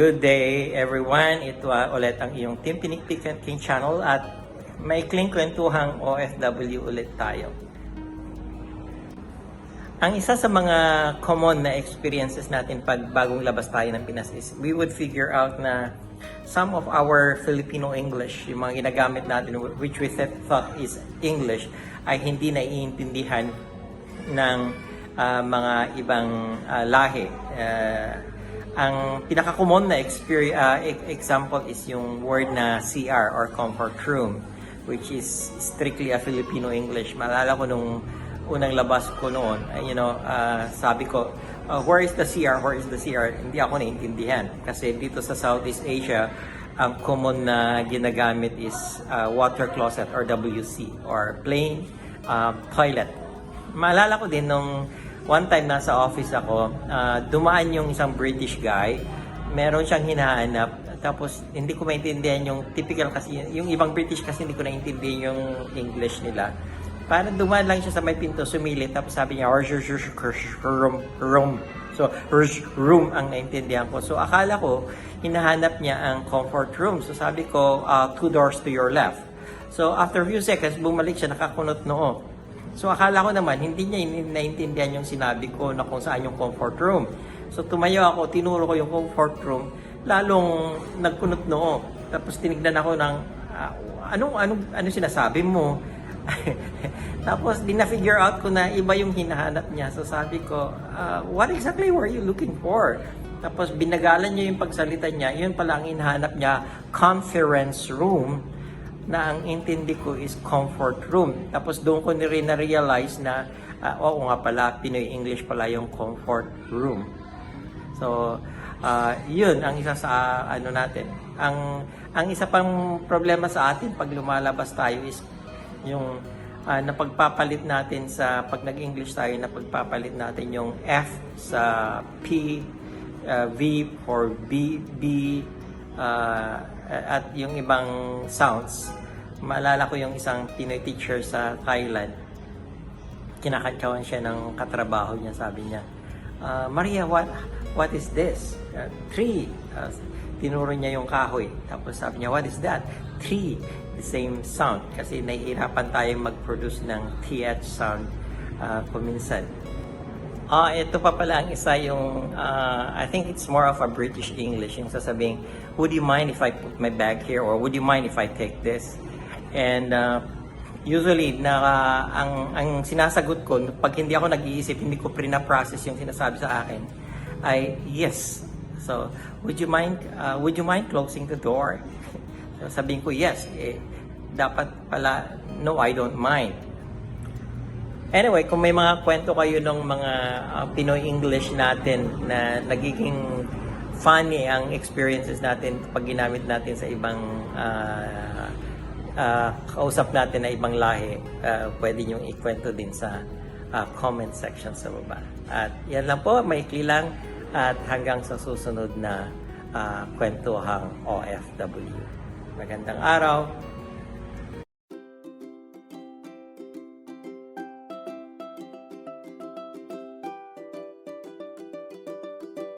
Good day everyone. Ito ah, ulit ang iyong Team Pinikpik and King channel at maikling kwentuhang OFW ulit tayo. Ang isa sa mga common na experiences natin pag bagong labas tayo ng Pinas is we would figure out na some of our Filipino English, yung mga ginagamit natin which we th- thought is English, ay hindi naiintindihan ng ah, mga ibang ah, lahi. Ah, ang pinaka-common na experience, example is yung word na CR or comfort room which is strictly a Filipino English. Maalala ko nung unang labas ko noon, you know, ah, sabi ko, ah, where is the CR? Where is the CR? Hindi ako naintindihan. Kasi dito sa Southeast Asia, ang common na ginagamit is ah, water closet or WC or plain ah, toilet. Maalala ko din nung one time nasa office ako, ah, dumaan yung isang British guy, meron siyang hinahanap, tapos hindi ko maintindihan yung typical kasi, yung ibang British kasi hindi ko naintindihan yung English nila. Parang dumaan lang siya sa may pinto, sumilip, tapos sabi niya, "Where's your- your- your- room, room. So, room ang naintindihan ko. So, akala ko, hinahanap niya ang comfort room. So, sabi ko, ah, two doors to your left. So, after few seconds, bumalik siya, nakakunot noo. So akala ko naman, hindi niya in- naintindihan yung sinabi ko na kung saan yung comfort room. So tumayo ako, tinuro ko yung comfort room, lalong nagkunot noo. Tapos tinignan ako ng, ah, anong, anong, ano sinasabi mo? Tapos di na-figure out ko na iba yung hinahanap niya. So sabi ko, ah, what exactly were you looking for? Tapos binagalan niya yung pagsalita niya, yun pala ang hinahanap niya, conference room na ang intindi ko is comfort room. Tapos doon ko rin na-realize na, ah, oo nga pala, Pinoy English pala yung comfort room. So, ah, yun ang isa sa ano natin. Ang ang isa pang problema sa atin pag lumalabas tayo is yung ah, napagpapalit natin sa pag nag-English tayo napagpapalit natin yung F sa P, ah, V for B, B, ah, at yung ibang sounds. Maalala ko yung isang Pinoy teacher sa Thailand. Kinakatsawan siya ng katrabaho niya, sabi niya, "Ah, Maria, what what is this? Uh, tree. Uh, tinuro niya yung kahoy. Tapos sabi niya, what is that? Tree. The same sound. Kasi nahihirapan tayong mag-produce ng TH sound uh, kuminsan. Ah, ito pa pala ang isa yung, ah, I think it's more of a British English, yung sasabing, would you mind if I put my bag here? Or would you mind if I take this? And uh, usually, na, ang, ang sinasagot ko, pag hindi ako nag-iisip, hindi ko pre-process yung sinasabi sa akin, ay yes. So, would you mind, uh, would you mind closing the door? so, sabihin ko, yes. Eh, dapat pala, no, I don't mind. Anyway, kung may mga kwento kayo ng mga uh, Pinoy English natin na nagiging funny ang experiences natin pag ginamit natin sa ibang uh, uh, kausap natin na ibang lahi, uh, pwede niyong ikwento din sa uh, comment section sa baba. At yan lang po, maikli lang at hanggang sa susunod na uh, kwentuhang OFW. Magandang araw,